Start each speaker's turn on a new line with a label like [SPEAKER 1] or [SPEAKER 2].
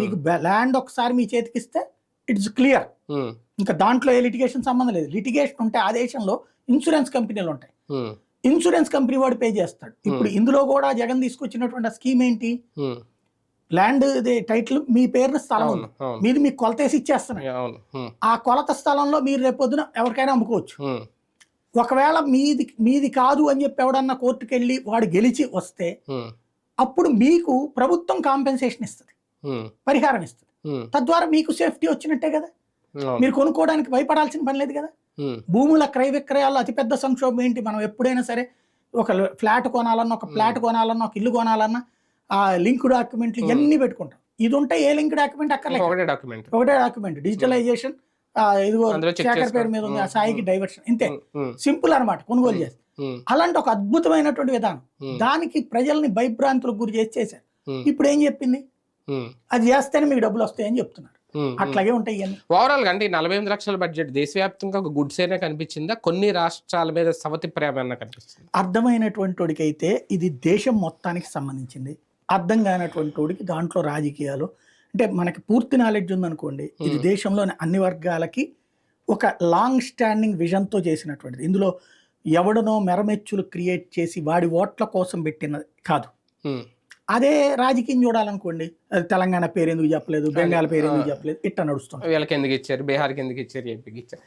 [SPEAKER 1] మీకు ల్యాండ్ ఒకసారి మీ చేతికి ఇస్తే ఇట్స్ క్లియర్. ఇంకా దాంట్లో ఏ లిటిగేషన్ సంబంధం లేదు. లిటిగేషన్ ఉంటే ఆ దేశంలో ఇన్సూరెన్స్ కంపెనీలు ఉంటాయి. ఇన్సూరెన్స్ కంపెనీ వాడు పే చేస్తాడు. ఇప్పుడు ఇందులో కూడా జగన్ తీసుకొచ్చినటువంటి స్కీమ్ ఏంటి. ల్యాండ్ టైటిల్ మీ పేరున స్థలం ఉంది. మీది మీకు కొలతేసి
[SPEAKER 2] ఉమ్,
[SPEAKER 1] ఆ కొలత స్థలంలో మీరు రేపొద్దున ఎవరికైనా అమ్ముకోవచ్చు. ఒకవేళ మీది మీది కాదు అని చెప్పి ఎవడన్నా కోర్టుకు వెళ్ళి వాడు గెలిచి వస్తే అప్పుడు మీకు ప్రభుత్వం కాంపెన్సేషన్ ఇస్తుంది. పరిహారం ఇస్తుంది తద్వారా మీకు సేఫ్టీ వచ్చినట్టే కదా? మీరు కొనుక్కోవడానికి భయపడాల్సిన పని లేదు కదా? భూముల క్రయ విక్రయాల్లో అతిపెద్ద సంక్షోభం ఏంటి? మనం ఎప్పుడైనా సరే ఒక ఫ్లాట్ కొనాలన్నా ఒక ఫ్లాట్ కొనాలన్నా ఒక ఇల్లు కొనాలన్నా ఆ లింక్ డాక్యుమెంట్లు ఇవన్నీ పెట్టుకుంటాం. ఇది ఉంటే ఏ లింక్ డాక్యుమెంట్ అక్కర్లేదు.
[SPEAKER 2] ఒకటే డాక్యుమెంట్.
[SPEAKER 1] ఒకటే డాక్యుమెంట్. డిజిటలైజేషన్ ఇదిగో శేఖర్ పేరు. మీద ఉంది ఆ సాయికి. డైవర్షన్. ఇంతే. సింపుల్ అన్నమాట కొనుగోలు
[SPEAKER 2] ఉమ్,
[SPEAKER 1] అలాంటి ఒక అద్భుతమైనటువంటి విధానం. దానికి ప్రజల్ని భయభ్రాంతులకు గురి చేసి చేశారు. ఇప్పుడు ఏం చెప్పింది? అది చేస్తేనే మీకు డబ్బులు వస్తాయని చెప్తున్నారు. అట్లాగే ఉంటాయి
[SPEAKER 2] ఓవరాల్గా అంటే నలభై ఎనిమిది లక్షల బడ్జెట్ దేశవ్యాప్తంగా ఒక గుడ్స్ అయినా కనిపించిందా? కొన్ని రాష్ట్రాల మీద సవతి ప్రేమ కనిపిస్తుంది?
[SPEAKER 1] అర్థమైనటువంటి వాడికైతే ఇది దేశం మొత్తానికి సంబంధించింది. అర్థం కానటువంటి వాడికి దాంట్లో రాజకీయాలు అంటే మనకి పూర్తి నాలెడ్జ్ ఉందనుకోండి ఇది. దేశంలోని అన్ని వర్గాలకి ఒక లాంగ్ స్టాండింగ్ విజన్తో చేసినటువంటిది. ఇందులో ఎవడనో మెరమెచ్చులు క్రియేట్ చేసి వాడి ఓట్ల కోసం పెట్టినది కాదు. అదే రాజకీయం చూడాలనుకోండి. అది తెలంగాణ పేరు ఎందుకు చెప్పలేదు బెంగాల్ పేరు ఎందుకు చెప్పలేదు ఇట్లా నడుస్తుంది.
[SPEAKER 2] వీళ్ళకి ఎందుకు ఇచ్చారు బీహార్కి ఎందుకు ఇచ్చారు ఏపీకి ఇచ్చారు.